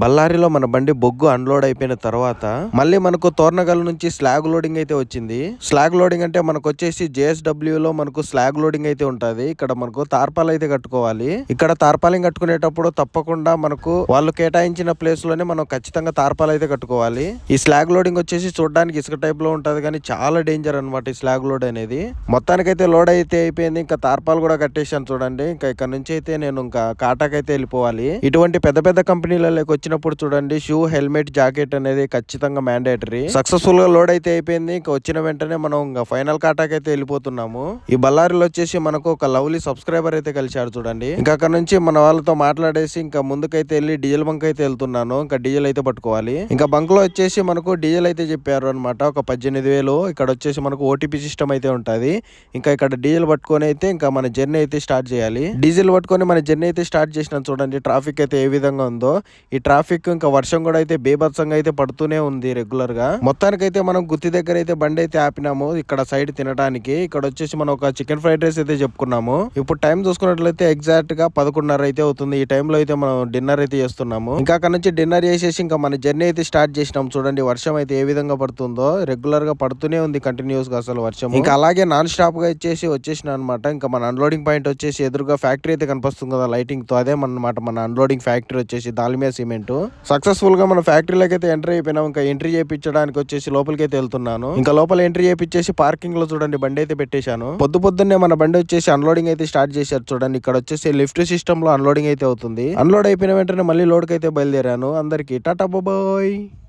బళ్ళారిలో మన బండి బొగ్గు అన్లోడ్ అయిపోయిన తర్వాత మళ్ళీ మనకు తోర్నగల్ నుంచి స్లాగ్ లోడింగ్ అయితే వచ్చింది. స్లాగ్ లోడింగ్ అంటే మనకు వచ్చేసి జేఎస్డబ్ల్యూ లో మనకు స్లాగ్ లోడింగ్ అయితే ఉంటది. ఇక్కడ మనకు తార్పాలు అయితే కట్టుకోవాలి. ఇక్కడ తార్పాలింగ్ కట్టుకునేటప్పుడు తప్పకుండా మనకు వాళ్ళు కేటాయించిన ప్లేస్లోనే మనం ఖచ్చితంగా తార్పాలు అయితే కట్టుకోవాలి. ఈ స్లాగ్ లోడింగ్ వచ్చేసి చూడడానికి ఇసుక టైప్లో ఉంటది కానీ చాలా డేంజర్ అనమాట ఈ స్లాగ్ లోడ్ అనేది. మొత్తానికైతే లోడ్ అయితే అయిపోయింది. ఇంకా తార్పాలు కూడా కట్టేశాను చూడండి. ఇంకా ఇక్కడ నుంచి అయితే నేను ఇంకా కాటాకైతే వెళ్ళిపోవాలి. ఇటువంటి పెద్ద పెద్ద కంపెనీలలోకి వచ్చినప్పుడు చూడండి షూ హెల్మెట్ జాకెట్ అనేది ఖచ్చితంగా మ్యాండేటరీ. సక్సెస్ఫుల్గా లోడ్ అయితే అయిపోయింది. ఇంకా వచ్చిన వెంటనే మనం ఇంకా ఫైనల్ కాటాకి అయితే వెళ్ళిపోతున్నాము. ఈ బళ్ళారిలో వచ్చేసి మనకు ఒక లవ్లీ సబ్స్క్రైబర్ అయితే కలిశారు చూడండి. ఇంకా అక్కడ నుంచి మన వాళ్ళతో మాట్లాడేసి ఇంకా ముందుకైతే వెళ్ళి డీజిల్ బంక్ అయితే వెళ్తున్నాను. ఇంకా డీజిల్ అయితే పట్టుకోవాలి. ఇంకా బంక్లో వచ్చేసి మనకు డీజిల్ అయితే చెప్పారు అనమాట ఒక పద్దెనిమిది వేలు. ఇక్కడ వచ్చేసి మనకు ఓటీపీ సిస్టమ్ అయితే ఉంటది. ఇంకా ఇక్కడ డీజిల్ పట్టుకొని అయితే ఇంకా మన జర్నీ అయితే స్టార్ట్ చేయాలి. డీజిల్ పట్టుకొని మన జర్నీ అయితే స్టార్ట్ చేసిన చూడండి. ట్రాఫిక్ అయితే ఏ విధంగా ఉందో. ఈ ట్రాఫిక్ ట్రాఫిక్ ఇంకా వర్షం కూడా అయితే బీభత్సంగా అయితే పడుతూనే ఉంది రెగ్యులర్గా. మొత్తానికైతే మనం గుత్తి దగ్గర అయితే బండి అయితే ఆపినాము ఇక్కడ సైడ్ తినడానికి. ఇక్కడ వచ్చేసి మనం ఒక చికెన్ ఫ్రైడ్ రైస్ అయితే చెప్పుకున్నాము. ఇప్పుడు టైం చూసుకున్నట్లయితే ఎగ్జాక్ట్గా పదకొండున్నర అయితే అవుతుంది. ఈ టైంలో అయితే మనం డిన్నర్ అయితే చేస్తున్నాము. ఇంకా అక్కడ నుంచి డిన్నర్ చేసేసి ఇంకా మన జర్నీ అయితే స్టార్ట్ చేసినాం. చూడండి వర్షం అయితే ఏ విధంగా పడుతుందో రెగ్యులర్గా పడుతూనే ఉంది కంటిన్యూస్గా అసలు వర్షం ఇంకా అలాగే నాన్ స్టాప్గా ఇచ్చేసి వచ్చేసిన అనమాట ఇంకా మన అన్లోడింగ్ పాయింట్ వచ్చేసి ఎదురుగా ఫ్యాక్టరీ అయితే కనిపిస్తుంది కదా లైటింగ్తో. అదే మన అన్లోడింగ్ ఫ్యాక్టరీ వచ్చేసి దాల్మియా సిమెంట్ సక్సెస్ఫుల్గా మన ఫ్యాక్టరీలోకి అయితే ఎంట్రీ అయిపోయినాం. ఇంకా ఎంట్రీ చేయించడానికి వచ్చేసి లోపలికి అయితే వెళ్తున్నాను. ఇంకా లోపల ఎంట్రీ చేయించేసి పార్కింగ్లో చూడండి బండి అయితే పెట్టేశాను. పొద్దు పొద్దున్నే మన బండి వచ్చేసి అన్లోడింగ్ అయితే స్టార్ట్ చేశారు చూడండి. ఇక్కడ వచ్చేసి లిఫ్ట్ సిస్టమ్లో అన్లోడింగ్ అయితే అవుతుంది. అన్లోడ్ అయిపోయిన వెంటనే మళ్ళీ లోడ్కి అయితే బయలుదేరాను. అందరికి టాటా బాయ్.